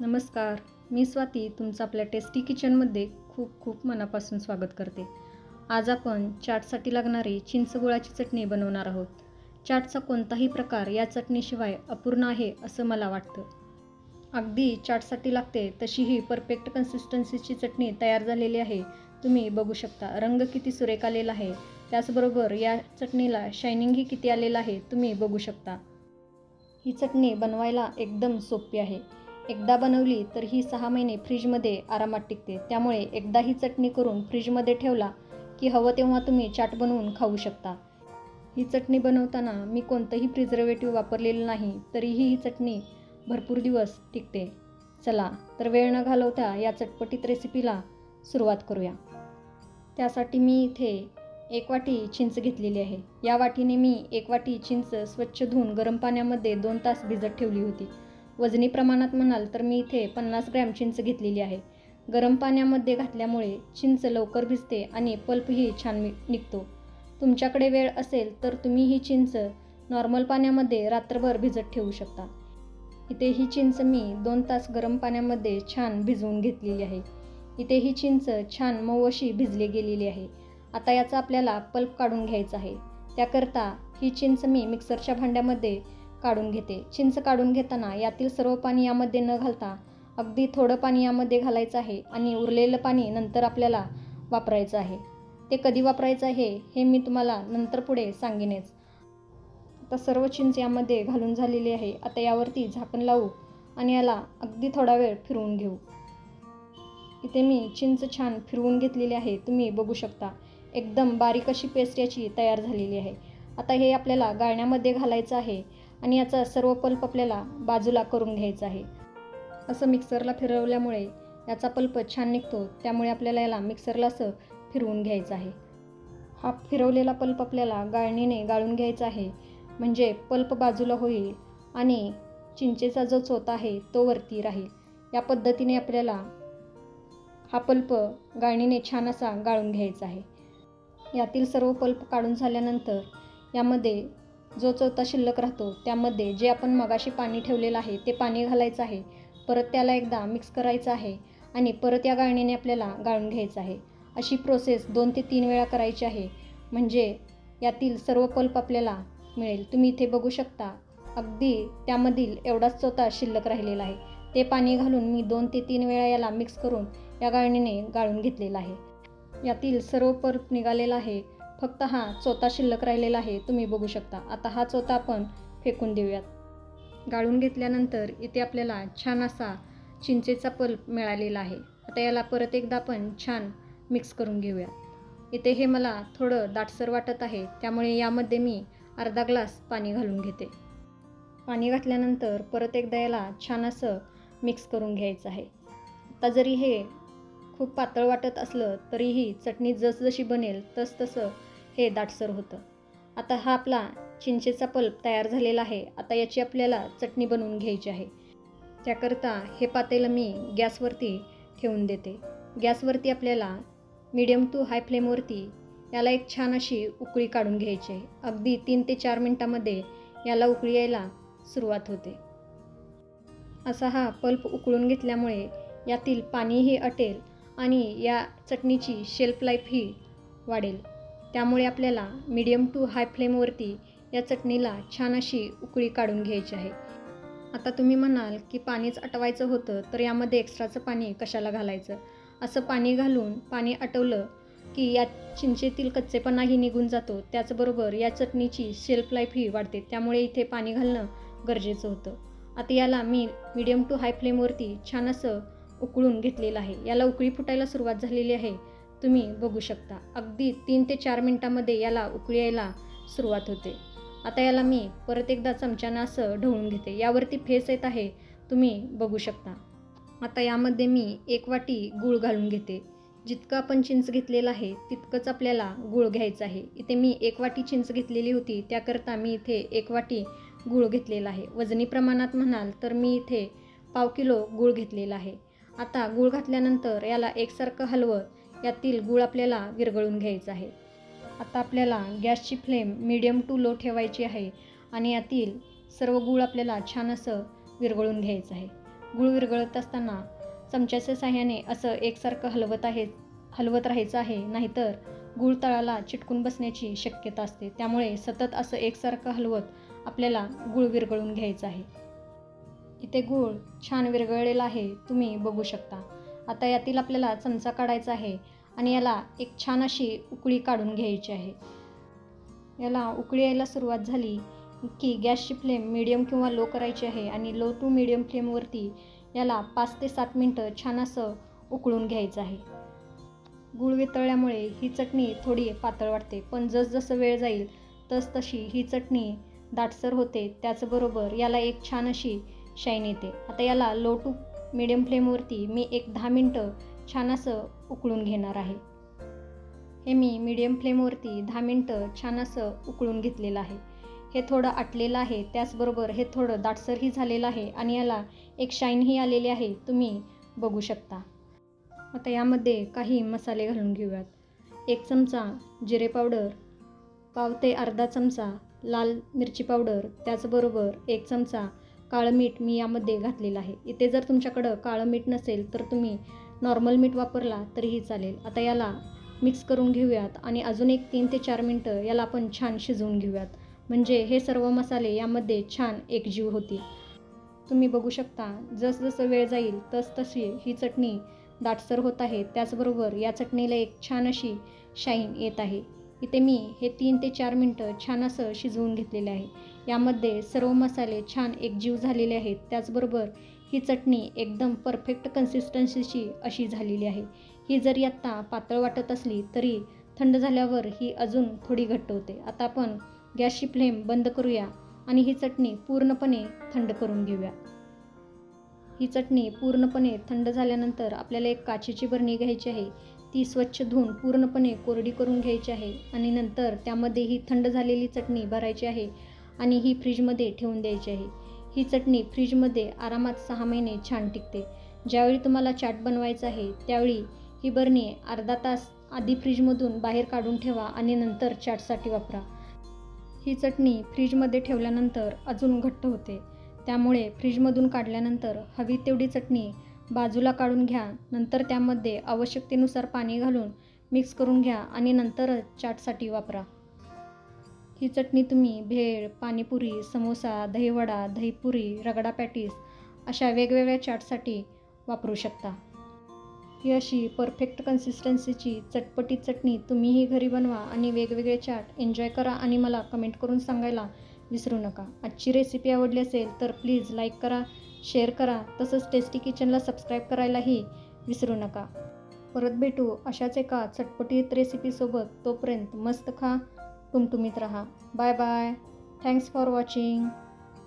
नमस्कार मी स्वाती तुमचं आपल्या टेस्टी किचनमध्ये खूप खूप मनापासून स्वागत करते. आज आपण चाटसाठी लागणारी चिंच गुळाची चटणी बनवणार आहोत. चाटचा कोणताही प्रकार या चटणीशिवाय अपूर्ण आहे असं मला वाटतं. अगदी चाटसाठी लागते तशी ही परफेक्ट कन्सिस्टन्सीची चटणी तयार झालेली आहे. तुम्ही बघू शकता रंग किती सुरेख आलेला आहे. त्याचबरोबर या चटणीला शायनिंगही किती आलेलं आहे तुम्ही बघू शकता. ही चटणी बनवायला एकदम सोपी आहे. एकदा बनवली तर ही सहा महिने फ्रीजमध्ये आरामात टिकते. त्यामुळे एकदा ही चटणी करून फ्रीजमध्ये ठेवला की हवं तेव्हा तुम्ही चाट बनवून खाऊ शकता. ही चटणी बनवताना मी कोणतंही प्रिझर्वेटिव्ह वापरलेलं नाही तरीही ही चटणी भरपूर दिवस टिकते. चला तर वेळ न घालवता या चटपटीत रेसिपीला सुरुवात करूया. त्यासाठी मी इथे एक वाटी चिंच घेतलेली आहे. या वाटीने मी एक वाटी चिंच स्वच्छ धुवून गरम पाण्यामध्ये दोन तास भिजत ठेवली होती. वजनी प्रमाणात म्हणाल तर मी इथे पन्नास ग्रॅम चिंच घेतलेली आहे. गरम पाण्यामध्ये घातल्यामुळे चिंच लवकर भिजते आणि पल्पही छान निघतो. तुमच्याकडे वेळ असेल तर तुम्ही ही चिंच नॉर्मल पाण्यामध्ये रात्रभर भिजत ठेवू शकता. इथे ही चिंच मी दोन तास गरम पाण्यामध्ये छान भिजवून घेतलेली आहे. इथे ही चिंच छान मऊ अशी भिजली गेलेली आहे. आता याचा आपल्याला पल्प काढून घ्यायचा आहे. त्याकरता ही चिंच मी मिक्सरच्या भांड्यामध्ये काढून घेते. चिंच काढून घेताना यातील सर्व पाणी यामध्ये न घालता अगदी थोडं पाणी यामध्ये घालायचं आहे आणि उरलेलं पाणी नंतर आपल्याला वापरायचं आहे. ते कधी वापरायचं आहे हे मी तुम्हाला नंतर पुढे सांगेनच. आता सर्व चिंच यामध्ये घालून झालेली आहे. आता यावरती झाकण लावू आणि याला अगदी थोडा वेळ फिरवून घेऊ. इथे मी चिंच छान फिरवून घेतलेली आहे तुम्ही बघू शकता. एकदम बारीक अशी पेस्ट याची तयार झालेली आहे. आता हे आपल्याला गाळण्यामध्ये घालायचं आहे. आणि याचा सर्व पल्प आपल्याला बाजूला करून घ्यायचा आहे. असं मिक्सरला फिरवल्यामुळे याचा पल्प छान निघतो त्यामुळे आपल्याला याला मिक्सरला असं फिरवून घ्यायचं आहे. हा फिरवलेला पल्प आपल्याला गाळणीने गाळून घ्यायचा आहे. म्हणजे पल्प बाजूला होईल आणि चिंचेचा जो चोथा आहे तो वरती राहील. या पद्धतीने आपल्याला हा पल्प गाळणीने छान असा गाळून घ्यायचा आहे. यातील सर्व पल्प काढून झाल्यानंतर यामध्ये जो चौथा शिल्लक राहतो त्यामध्ये जे आपण मगाशी पाणी ठेवलेलं आहे ते पाणी घालायचं आहे. परत त्याला एकदा मिक्स करायचं आहे आणि परत या गाळणीने आपल्याला गाळून घ्यायचं आहे. अशी प्रोसेस दोन ते तीन वेळा करायची आहे. म्हणजे यातील सर्व पल्प आपल्याला मिळेल. तुम्ही इथे बघू शकता. अगदी त्यामधील एवढाच चौथा शिल्लक राहिलेला आहे. ते पाणी घालून मी दोन ते तीन वेळा याला मिक्स करून या गाळणीने गाळून घेतलेला आहे. यातील सर्व पल्प निघालेला आहे. फक्त हा चोथा शिल्लक राहिलेला आहे तुम्ही बघू शकता. आता हा चोथा आपण फेकून देऊयात. गाळून घेतल्यानंतर इथे आपल्याला छान असा चिंचेचा पल्प मिळालेला आहे. आता याला परत एकदा आपण छान मिक्स करून घेऊयात इथे हे मला थोडं दाटसर वाटत आहे त्यामुळे यामध्ये मी अर्धा ग्लास पाणी घालून घेते. पाणी घातल्यानंतर परत एकदा याला छान असं मिक्स करून घ्यायचं आहे. आता जरी हे खूप पातळ वाटत असलं तरीही चटणी जसजशी बनेल तसतसं हे दाटसर होतं. आता हा आपला चिंचेचा पल्प तयार झालेला आहे. आता याची आपल्याला चटणी बनवून घ्यायची आहे. त्याकरता हे पातेलं मी गॅसवरती ठेवून देते. गॅसवरती आपल्याला मीडियम टू हाय फ्लेमवरती याला एक छान अशी उकळी काढून घ्यायची आहे. अगदी तीन ते चार मिनटामध्ये याला उकळी यायला सुरुवात होते. असा हा पल्प उकळून घेतल्यामुळे यातील पाणीही अटेल आणि या चटणीची शेल्फ लाईफही वाढेल. त्यामुळे आपल्याला मीडियम टू हाय फ्लेमवरती या चटणीला छान अशी उकळी काढून घ्यायची आहे. आता तुम्ही म्हणाल की पाणीच आटवायचं होतं तर यामध्ये एक्स्ट्राचं पाणी कशाला घालायचं? असं पाणी घालून पाणी आटवलं की या चिंचेतील कच्चेपणाही निघून जातो. त्याचबरोबर या चटणीची शेल्फ लाईफही वाढते. त्यामुळे इथे पाणी घालणं गरजेचं होतं. आता याला मी मीडियम टू हाय फ्लेमवरती छान असं उकळून घेतलेलं आहे. याला उकळी फुटायला सुरुवात झालेली आहे. तुम्ही बघू शकता. अगदी तीन ते चार मिनटामध्ये याला उकळी यायला सुरुवात होते. आता याला मी परत एकदा चमच्यानं असं ढवळून घेते. यावरती फेस येत आहे तुम्ही बघू शकता. आता यामध्ये मी एक वाटी गूळ घालून घेते. जितकं आपण चिंच घेतलेलं आहे तितकंच आपल्याला गूळ घ्यायचं आहे. इथे मी एक वाटी चिंच घेतलेली होती त्याकरता मी इथे एक वाटी गूळ घेतलेला आहे. वजनी प्रमाणात म्हणाल तर मी इथे पाव किलो गूळ घेतलेला आहे. आता गूळ घातल्यानंतर याला एकसारखं हलवत यातील गूळ आपल्याला विरघळून घ्यायचं आहे. आता आपल्याला गॅसची फ्लेम मीडियम टू लो ठेवायची आहे आणि यातील सर्व गूळ आपल्याला छान असं विरघळून घ्यायचं आहे. गूळ विरघळत असताना चमच्याच्या साह्याने असं एकसारखं हलवत आहे हलवत राहायचं आहे नाहीतर गूळ तळाला चिटकून बसण्याची शक्यता असते. त्यामुळे सतत असं एकसारखं हलवत आपल्याला गूळ विरघळून घ्यायचं आहे. इथे गूळ छान विरघळलेला आहे तुम्ही बघू शकता. आता यातील आपल्याला चमचा काढायचा आहे आणि याला एक छान अशी उकळी काढून घ्यायची आहे. याला उकळी यायला सुरुवात झाली की गॅसची फ्लेम मीडियम किंवा लो करायची आहे आणि लो टू मीडियम फ्लेमवरती याला पाच ते सात मिनटं छान असं उकळून घ्यायचं आहे. गूळ वितळल्यामुळे ही चटणी थोडी पातळ वाटते पण जसजसं वेळ जाईल तस तशी ही चटणी दाटसर होते त्याचबरोबर याला एक छान अशी शाईन येते. आता याला लो टू मिडियम फ्लेमवरती मी एक दहा मिनटं छान असं उकळून घेणार आहे. हे मी मिडियम फ्लेमवरती दहा मिनटं छान असं उकळून घेतलेलं आहे. हे थोडं आटलेलं आहे त्याचबरोबर हे थोडं दाटसरही झालेलं आहे आणि याला एक शाईनही आलेली आहे तुम्ही बघू शकता. आता यामध्ये काही मसाले घालून घेऊयात. एक चमचा जिरे पावडर पाव ते अर्धा चमचा लाल मिरची पावडर त्याचबरोबर एक चमचा काळं मीठ मी यामध्ये घातलेलं आहे. इथे जर तुमच्याकडं काळं मीठ नसेल तर तुम्ही नॉर्मल मीठ वापरला तरीही चालेल. आता याला मिक्स करून घेऊयात आणि अजून एक तीन ते चार मिनटं याला आपण छान शिजवून घेऊयात. म्हणजे हे सर्व मसाले यामध्ये छान एकजीव होतील. तुम्ही बघू शकता जसजसं वेळ जाईल तस तशी ही चटणी दाटसर होत आहे. त्याचबरोबर या चटणीला एक छान अशी शाईन येत आहे. इथे मी हे तीन ते चार मिनटं छान असं शिजवून घेतलेले आहे. यामध्ये सर्व मसाले छान एकजीव झालेले आहेत. त्याचबरोबर ही चटणी एकदम परफेक्ट कन्सिस्टन्सीची अशी झालेली आहे. ही जरी आत्ता पातळ वाटत असली तरी थंड झाल्यावर ही अजून थोडी घट्ट होते. आता आपण गॅसची फ्लेम बंद करूया आणि ही चटणी पूर्णपणे थंड करून घेऊया. ही चटणी पूर्णपणे थंड झाल्यानंतर आपल्याला एक काचेची बरणी घ्यायची आहे. ती स्वच्छ धुवून पूर्णपणे कोरडी करून घ्यायची आहे आणि नंतर त्यामध्ये ही थंड झालेली चटणी भरायची आहे आणि ही फ्रीजमध्ये ठेवून द्यायची आहे. ही चटणी फ्रीजमध्ये आरामात सहा महिने छान टिकते. ज्यावेळी तुम्हाला चाट बनवायचा आहे त्यावेळी ही बरणी अर्धा तास आधी फ्रीजमधून बाहेर काढून ठेवा आणि नंतर चाटसाठी वापरा. ही चटणी फ्रीजमध्ये ठेवल्यानंतर अजून घट्ट होते. त्यामुळे फ्रीजमधून काढल्यानंतर हवी तेवढी चटणी बाजूला काढून घ्या. नंतर त्यामध्ये आवश्यकतेनुसार पाणी घालून मिक्स करून घ्या आणि नंतरच चाटसाठी वापरा. ही चटणी तुम्ही भेळ पाणीपुरी समोसा दहीवडा दहीपुरी रगडा पॅटीस अशा वेगवेगळ्या चाटसाठी वापरू शकता. ही अशी परफेक्ट कन्सिस्टन्सीची चटपटी चटणी तुम्हीही घरी बनवा आणि वेगवेगळे चाट एन्जॉय करा आणि मला कमेंट करून सांगायला विसरू नका. आजची रेसिपी आवडली असेल तर प्लीज लाईक करा शेअर करा. तसंच टेस्टी किचनला सबस्क्राईब करायलाही विसरू नका. परत भेटू अशाच एका चटपटीत रेसिपीसोबत तोपर्यंत मस्त खा टुमटुमीत राहा. Bye bye. Thanks for watching